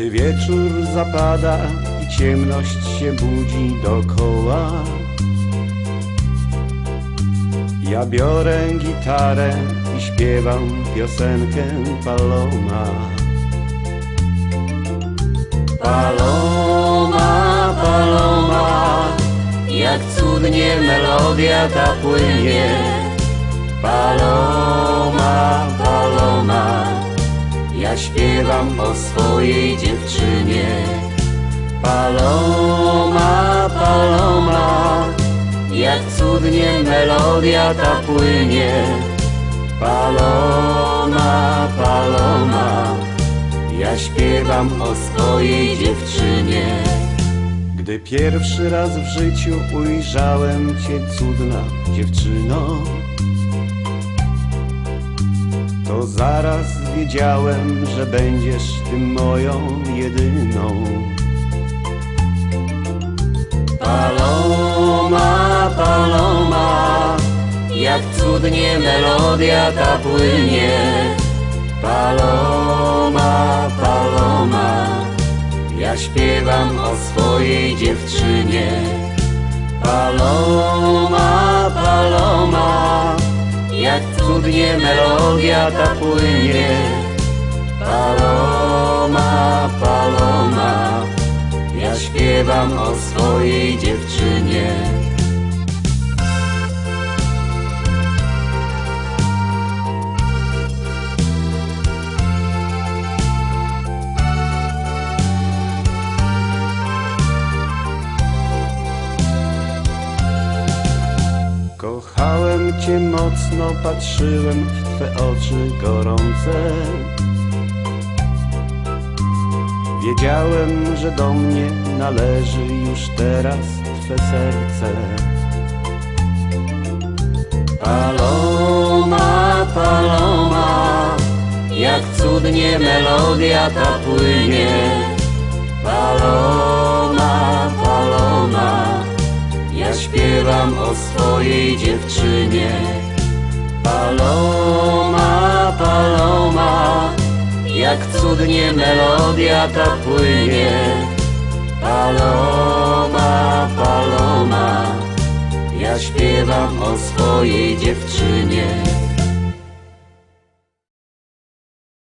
Gdy wieczór zapada i ciemność się budzi dokoła Ja biorę gitarę i śpiewam piosenkę Paloma. Paloma, Paloma Jak cudnie melodia ta płynie o swojej dziewczynie. Paloma, Paloma Jak cudnie melodia ta płynie. Paloma, Paloma Ja śpiewam o swojej dziewczynie. Gdy pierwszy raz w życiu ujrzałem Cię cudna dziewczyno to zaraz wiedziałem, że będziesz ty moją jedyną. Paloma, paloma, jak cudnie melodia ta płynie. Paloma, paloma, ja śpiewam o swojej dziewczynie. Paloma, cudnie melodia ta płynie. Paloma, paloma Ja śpiewam o swojej dziewczynie Kochałem Cię mocno, patrzyłem w Twe oczy gorące. Wiedziałem, że do mnie należy już teraz Twe serce. Paloma, paloma Jak cudnie melodia ta płynie o swojej dziewczynie. Paloma, paloma Jak cudnie melodia ta płynie. Paloma, paloma Ja śpiewam o swojej dziewczynie